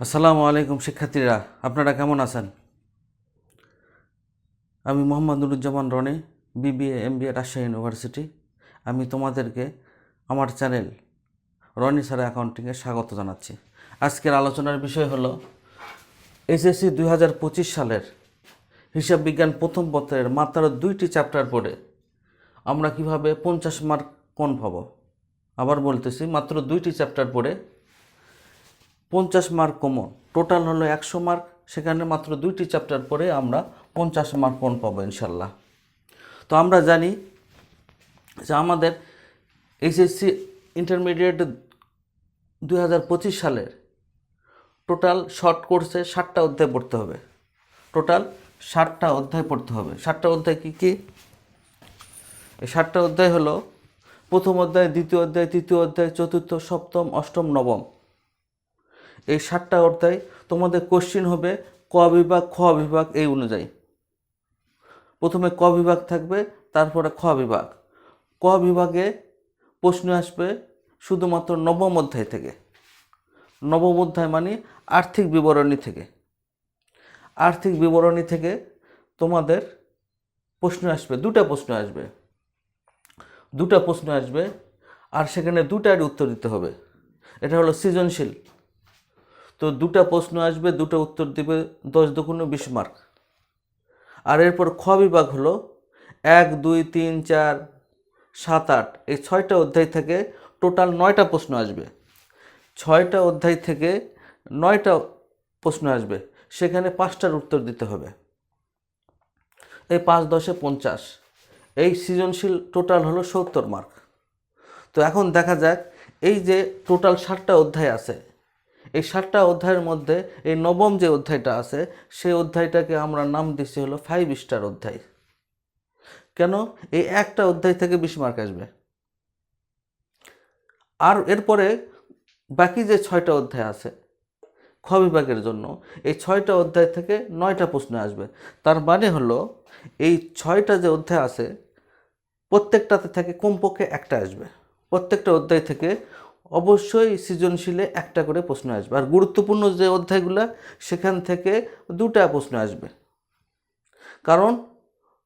আসসালামু আলাইকুম শিক্ষার্থীরা, আপনারা কেমন আছেন? আমি মোহাম্মদ নুরুজ্জামান রনি, বিবিএ এ রাজশাহী ইউনিভার্সিটি। আমি তোমাদেরকে আমার চ্যানেল রনি স্যার অ্যাকাউন্টিংয়ে স্বাগত জানাচ্ছি। আজকের আলোচনার বিষয় হলো এসএসসি দুই হাজার পঁচিশ সালের হিসাব বিজ্ঞান প্রথম পত্রের মাত্র দুইটি চ্যাপ্টার পড়ে আমরা কীভাবে পঞ্চাশ মার্ক কোন পাবো? আবার বলতেছি, মাত্র দুইটি চ্যাপ্টার পড়ে পঞ্চাশ মার্ক কমন টোটাল হলো একশো মার্ক সেখানে মাত্র দুইটি চ্যাপ্টার পরে আমরা পঞ্চাশ মার্ক কোন পাবো ইনশাল্লাহ। তো আমরা জানি যে আমাদের এইচএসসি ইন্টারমিডিয়েট দুই হাজার পঁচিশ সালের টোটাল শর্ট কোর্সে ষাটটা অধ্যায় পড়তে হবে। টোটাল ষাটটা অধ্যায় পড়তে হবে। ষাটটা অধ্যায় কী কী? এই ষাটটা অধ্যায় হলো প্রথম অধ্যায়, দ্বিতীয় অধ্যায়, তৃতীয় অধ্যায়, চতুর্থ, সপ্তম, অষ্টম, নবম। এই সাতটা অধ্যায় তোমাদের কোশ্চিন হবে ক বিভাগ, খ বিভাগ এই অনুযায়ী। প্রথমে ক বিভাগ থাকবে, তারপরে খ বিভাগ। ক বিভাগে প্রশ্ন আসবে শুধুমাত্র নবম অধ্যায় থেকে। নবম অধ্যায় মানে আর্থিক বিবরণী থেকে। আর্থিক বিবরণী থেকে তোমাদের প্রশ্ন আসবে, দুটা প্রশ্ন আসবে। দুটা প্রশ্ন আসবে, আর সেখানে দুটার উত্তর দিতে হবে। এটা হলো সৃজনশীল। তো দুটা প্রশ্ন আসবে, দুটো উত্তর দিবে, দশ দুগুণ বিশ মার্ক আর এরপর খ বিভাগ হলো এক, দুই, তিন, চার, সাত, আট। এই ছয়টা অধ্যায় থেকে টোটাল নয়টা প্রশ্ন আসবে। ছয়টা অধ্যায় থেকে নয়টা প্রশ্ন আসবে। সেখানে পাঁচটার উত্তর দিতে হবে। এই পাঁচ, দশে পঞ্চাশ। এই সৃজনশীল টোটাল হলো সত্তর মার্ক তো এখন দেখা যাক, এই যে টোটাল ষাটটা অধ্যায় আছে এই সাতটা অধ্যায়ের মধ্যে এই নবম যে অধ্যায়টা আছে, সেই অধ্যায়টাকে আমরা নাম দিচ্ছি হলো ফাইভ স্টার অধ্যায়। কেন? এই একটা অধ্যায় থেকে বিশ মার্ক আসবে। আর এরপরে বাকি যে ছয়টা অধ্যায় আছে, খ বিভাগের জন্য, এই ছয়টা অধ্যায় থেকে নয়টা প্রশ্ন আসবে। তার মানে হলো, এই ছয়টা যে অধ্যায় আছে, প্রত্যেকটাতে থেকে কমপক্ষে একটা আসবে। প্রত্যেকটা অধ্যায় থেকে অবশ্যই সৃজনশীলে একটা করে প্রশ্ন আসবে। আর গুরুত্বপূর্ণ যে অধ্যায়গুলো, সেখান থেকে দুটা প্রশ্ন আসবে। কারণ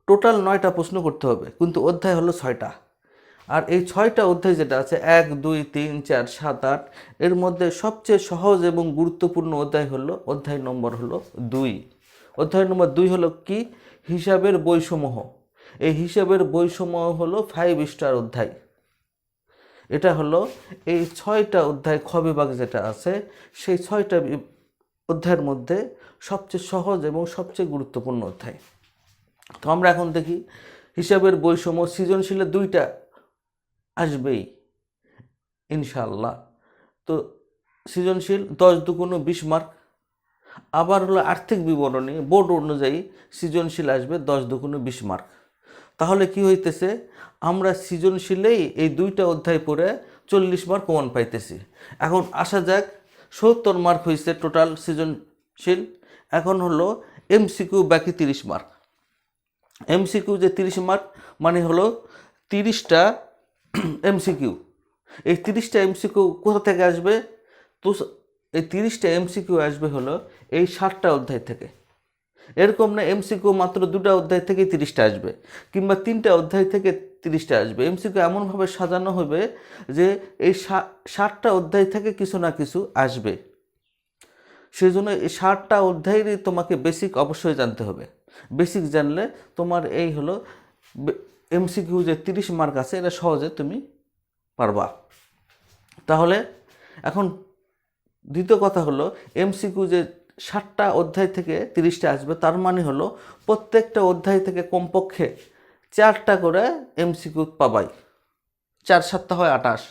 টোটাল নয়টা প্রশ্ন করতে হবে, কিন্তু অধ্যায় হলো ছয়টা। আর এই ছয়টা অধ্যায় যেটা আছে, এক, দুই, তিন, চার, সাত, আট, এর মধ্যে সবচেয়ে সহজ এবং গুরুত্বপূর্ণ অধ্যায় হলো, অধ্যায় নম্বর হলো দুই। অধ্যায় নম্বর দুই হলো কি? হিসাবের বৈসমূহ এই হিসাবের বৈসমূহ হলো ফাইভ স্টার অধ্যায়। এটা হলো এই ছয়টা অধ্যায় খ বিভাগ যেটা আছে, সেই ছয়টা অধ্যায়ের মধ্যে সবচেয়ে সহজ এবং সবচেয়ে গুরুত্বপূর্ণ অধ্যায়। তো আমরা এখন দেখি, হিসাবের বৈষম্য সৃজনশীলে দুইটা আসবেই ইনশাল্লাহ তো সৃজনশীল দশ দুগুণ বিশ মার্ক, আবার হলো আর্থিক বিবরণী, বোর্ড অনুযায়ী সৃজনশীল আসবে দশ দুগুণ বিশ মার্ক। তাহলে কি হইতেছে? আমরা সৃজনশীলেই এই দুইটা অধ্যায় পড়ে চল্লিশ মার্ক কমন পাইতেছি। এখন আসা যাক, সত্তর মার্ক হয়েছে টোটাল সৃজনশীল। এখন হলো এমসিকিউ বাকি তিরিশ মার্ক এমসিকিউ যে তিরিশ মার্ক মানে হলো তিরিশটা এমসিকিউ এই তিরিশটা এমসিকিউ কোথা থেকে আসবে? তো এই তিরিশটা এমসিকিউ আসবে হলো এই ষাটটা অধ্যায় থেকে। এরকম না এমসিকিউ মাত্র দুটা অধ্যায় থেকে তিরিশটা আসবে, কিংবা তিনটা অধ্যায় থেকে তিরিশটা আসবে। এমসিকিউ এমনভাবে সাজানো হবে যে এই ষাটটা অধ্যায় থেকে কিছু না কিছু আসবে। সেই জন্য এই ষাটটা অধ্যায়েরই তোমাকে বেসিক অবশ্যই জানতে হবে। বেসিক জানলে তোমার এই হলো এমসিকিউ যে তিরিশ মার্ক আছে, এটা সহজে তুমি পারবা। তাহলে এখন দ্বিতীয় কথা হলো এমসিকিউ যে ষাটটা অধ্যায় থেকে তিরিশটা আসবে, তার মানে হলো প্রত্যেকটা অধ্যায় থেকে কমপক্ষে চারটা করে এমসিকিউ পাবাই। চার সাতটা হয় আটাশ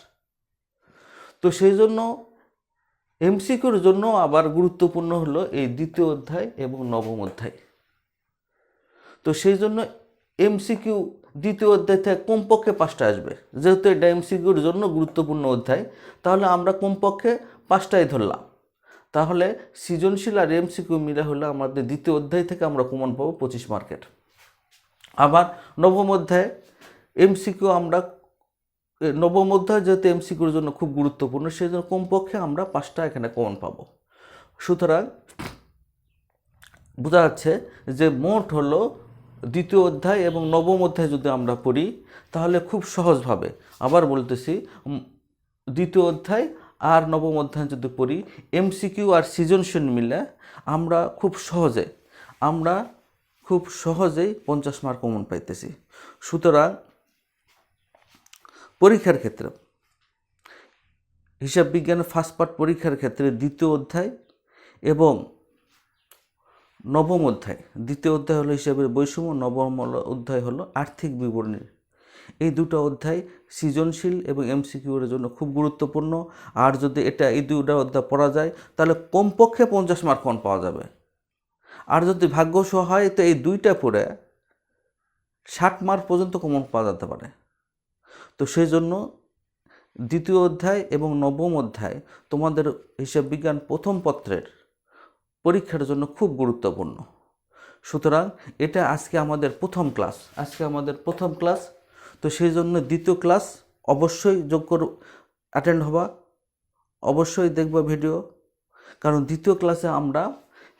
তো সেই জন্য এমসিকিউর জন্য আবার গুরুত্বপূর্ণ হলো এই দ্বিতীয় অধ্যায় এবং নবম অধ্যায়। তো সেই জন্য এমসিকিউ দ্বিতীয় অধ্যায় থেকে কমপক্ষে পাঁচটা আসবে। যেহেতু এটা এমসিকিউর জন্য গুরুত্বপূর্ণ অধ্যায়, তাহলে আমরা কমপক্ষে পাঁচটাই ধরলাম। তাহলে সৃজনশীল আর এমসিকিউ মিলে হলে আমাদের দ্বিতীয় অধ্যায় থেকে আমরা কমন পাবো পঁচিশ মার্কেট আবার নবম অধ্যায়ে, এমসিকিউ আমরা নবম অধ্যায় যেহেতু এমসিকিউর জন্য খুব গুরুত্বপূর্ণ সেই জন্য কমপক্ষে আমরা পাঁচটা এখানে কমন পাবো। সুতরাং বোঝা যাচ্ছে যে মোট হলো দ্বিতীয় অধ্যায় এবং নবম অধ্যায় যদি আমরা পড়ি, তাহলে খুব সহজভাবে, আবার বলতেছি দ্বিতীয় অধ্যায় আর নবম অধ্যায় যদি পড়ি এমসিকিউ আর সৃজনশীল মিলে আমরা খুব সহজে, আমরা খুব সহজেই পঞ্চাশ মার্ক কমন পাইতেছি। সুতরাং পরীক্ষার ক্ষেত্রে, হিসাব বিজ্ঞানের ফার্স্ট পার্ট পরীক্ষার ক্ষেত্রে দ্বিতীয় অধ্যায় এবং নবম অধ্যায়, দ্বিতীয় অধ্যায় হলো হিসাবের বৈষম্য, নবম অধ্যায় হলো আর্থিক বিবরণী। এই দুটো অধ্যায় সৃজনশীল এবং এমসিকিউর জন্য খুব গুরুত্বপূর্ণ। আর যদি এটা এই দুটো অধ্যায় পড়া যায়, তাহলে কমপক্ষে পঞ্চাশ মার্ক কম পাওয়া যাবে। আর যদি ভাগ্যসহ হয়, তো এই দুইটা পড়ে ষাট মার্ক পর্যন্ত কমন পাওয়া যেতে পারে। তো সেই জন্য দ্বিতীয় অধ্যায় এবং নবম অধ্যায় তোমাদের হিসাব বিজ্ঞান প্রথম পত্রের পরীক্ষার জন্য খুব গুরুত্বপূর্ণ। সুতরাং এটা আজকে আমাদের প্রথম ক্লাস আজকে আমাদের প্রথম ক্লাস তো সেই জন্য দ্বিতীয় ক্লাস অবশ্যই যোগ্য অ্যাটেন্ড হবা, অবশ্যই দেখবা ভিডিও কারণ দ্বিতীয় ক্লাসে আমরা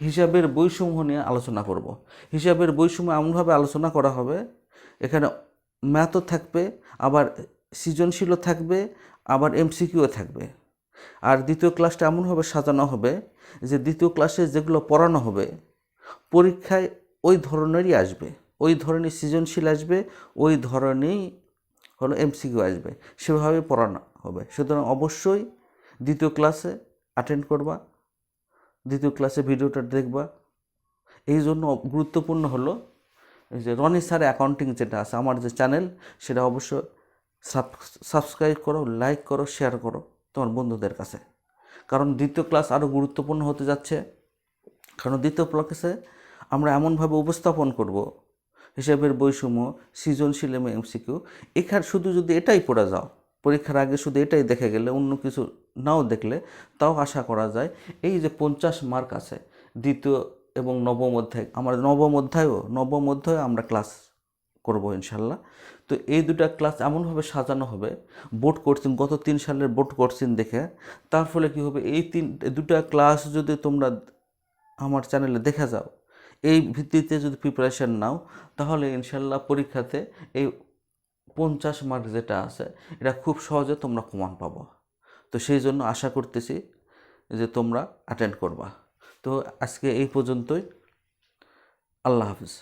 হিসাবের বৈষম্য নিয়ে আলোচনা করব। হিসাবের বৈষম্য এমনভাবে আলোচনা করা হবে, এখানে ম্যাথও থাকবে, আবার সৃজনশীলও থাকবে, আবার এমসিকিউও থাকবে। আর দ্বিতীয় ক্লাসটা এমনভাবে সাজানো হবে যে দ্বিতীয় ক্লাসে যেগুলো পড়ানো হবে, পরীক্ষায় ওই ধরনেরই আসবে। ওই ধরনের সৃজনশীল আসবে, ওই ধরনেরই হলো এমসিকিউ আসবে। সেভাবে পড়ানো হবে। সুতরাং অবশ্যই দ্বিতীয় ক্লাসে অ্যাটেন্ড করবা, দ্বিতীয় ক্লাসে ভিডিওটা দেখবা। এই জন্য গুরুত্বপূর্ণ হলো এই যে রনি স্যার অ্যাকাউন্টিং যেটা আছে, আমার যে চ্যানেল সেটা অবশ্যই সাবস্ক্রাইব করো লাইক করো শেয়ার করো তোমার বন্ধুদের কাছে। কারণ দ্বিতীয় ক্লাস আরও গুরুত্বপূর্ণ হতে যাচ্ছে। কারণ দ্বিতীয় ক্লাসে আমরা এমনভাবে উপস্থাপন করব হিসাবের বৈষম্য সৃজনশীল এবং এমসিকিউ। এখানে শুধু যদি এটাই পড়ে যাও, পরীক্ষার আগে শুধু এটাই দেখে গেলে, অন্য কিছু নাও দেখলে, তাও আশা করা যায় এই যে পঞ্চাশ মার্ক আছে, দ্বিতীয় এবং নবম অধ্যায়। আমার নবম অধ্যায়ও, নবম অধ্যায়ে আমরা ক্লাস করব ইনশাল্লাহ। তো এই দুটা ক্লাস এমনভাবে সাজানো হবে, বোর্ড কোর্সিং গত তিন সালের বোর্ড কোর্সিং দেখে, তার ফলে কী হবে? এই তিন, দুটা ক্লাস যদি তোমরা আমার চ্যানেলে দেখে যাও এই ভিত্তিতে যদি প্রিপারেশান নাও, তাহলে ইনশাল্লাহ পরীক্ষাতে এই পঞ্চাশ মার্ক যেটা আছে, এটা খুব সহজে তোমরা কমান পাবো। তো সেই জন্য আশা করতেছি যে তোমরা অ্যাটেন্ড করবা। তো আজকে এই পর্যন্তই। আল্লাহ হাফিজ।